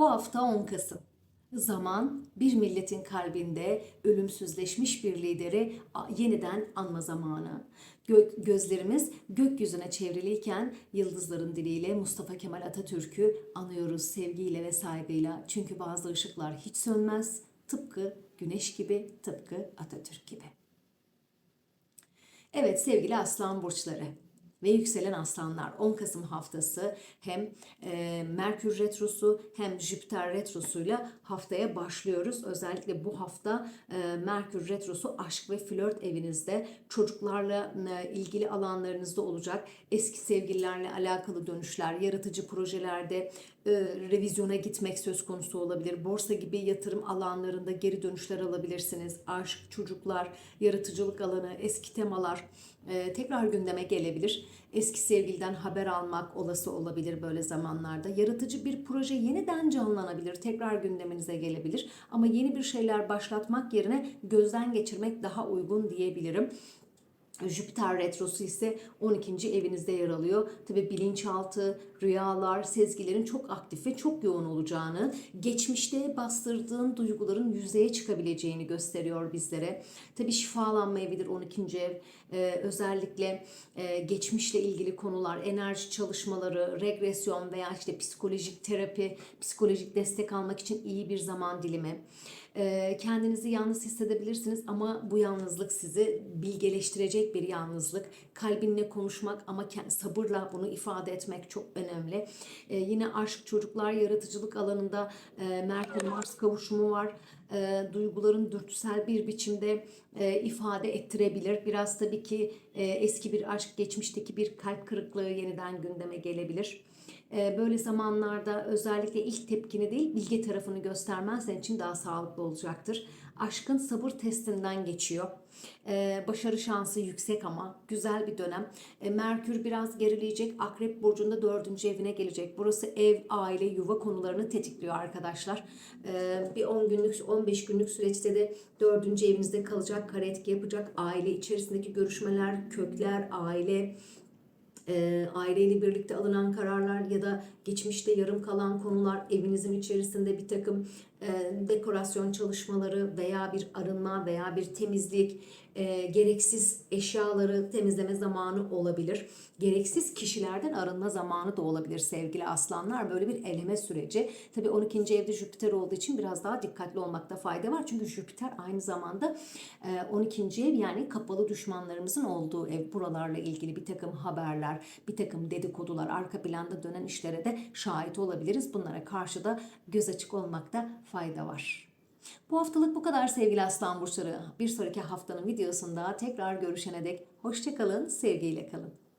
Bu hafta 10 Kasım. Zaman bir milletin kalbinde ölümsüzleşmiş bir lideri yeniden anma zamanı. Gö- gözlerimiz gökyüzüne çevriliyken yıldızların diliyle Mustafa Kemal Atatürk'ü anıyoruz sevgiyle ve saygıyla. Çünkü bazı ışıklar hiç sönmez. Tıpkı güneş gibi, tıpkı Atatürk gibi. Evet sevgili aslan burçları ve yükselen aslanlar 10 Kasım haftası hem e, Merkür Retrosu hem Jüpiter Retrosu'yla haftaya başlıyoruz. Özellikle bu hafta e, Merkür Retrosu aşk ve flört evinizde çocuklarla e, ilgili alanlarınızda olacak. Eski sevgililerle alakalı dönüşler, yaratıcı projelerde e, revizyona gitmek söz konusu olabilir. Borsa gibi yatırım alanlarında geri dönüşler alabilirsiniz. Aşk, çocuklar, yaratıcılık alanı, eski temalar e, tekrar gündeme gelebilir. Eski sevgiliden haber almak olası olabilir böyle zamanlarda. Yaratıcı bir proje yeniden canlanabilir, tekrar gündeminize gelebilir. Ama yeni bir şeyler başlatmak yerine gözden geçirmek daha uygun diyebilirim. Jüpiter retrosu ise 12. evinizde yer alıyor. Tabi bilinçaltı, rüyalar, sezgilerin çok aktif ve çok yoğun olacağını, geçmişte bastırdığın duyguların yüzeye çıkabileceğini gösteriyor bizlere. Tabi şifalanma evidir 12. ev. Ee, özellikle e, geçmişle ilgili konular, enerji çalışmaları, regresyon veya işte psikolojik terapi, psikolojik destek almak için iyi bir zaman dilimi. Ee, kendinizi yalnız hissedebilirsiniz ama bu yalnızlık sizi bilgeleştirecek bir yalnızlık. Kalbinle konuşmak ama sabırla bunu ifade etmek çok önemli. Ee, yine aşk, çocuklar, yaratıcılık alanında e, Merkür Mars kavuşumu var. E, duyguların dürtüsel bir biçimde e, ifade ettirebilir. Biraz tabii ki e, eski bir aşk, geçmişteki bir kalp kırıklığı yeniden gündeme gelebilir. E, Böyle zamanlarda özellikle ilk tepkini değil bilge tarafını göstermen senin için daha sağlıklı olacaktır. Aşkın sabır testinden geçiyor. E, Başarı şansı yüksek ama güzel bir dönem. E, Merkür biraz gerileyecek. Akrep burcunda dördüncü evine gelecek. Burası ev, aile, yuva konularını tetikliyor arkadaşlar. Bir 10 günlük, 15 günlük süreçte de dördüncü evinizde kalacak, kare etki yapacak. Aile içerisindeki görüşmeler, kökler, aile, e, aileyle birlikte alınan kararlar ya da geçmişte yarım kalan konular evinizin içerisinde bir takım e, dekorasyon çalışmaları veya bir arınma veya bir temizlik e, gereksiz eşyaları temizleme zamanı olabilir. Gereksiz kişilerden arınma zamanı da olabilir sevgili aslanlar. Böyle bir eleme süreci. Tabii 12. evde Jüpiter olduğu için biraz daha dikkatli olmakta fayda var. Çünkü Jüpiter aynı zamanda e, 12. ev yani kapalı düşmanlarımızın olduğu ev. Buralarla ilgili bir takım haberler, bir takım dedikodular, arka planda dönen işlere de şahit olabiliriz. Bunlara karşı da göz açık olmakta fayda var. Bu haftalık bu kadar sevgili aslan burçları. Bir sonraki haftanın videosunda tekrar görüşene dek hoşçakalın, sevgiyle kalın.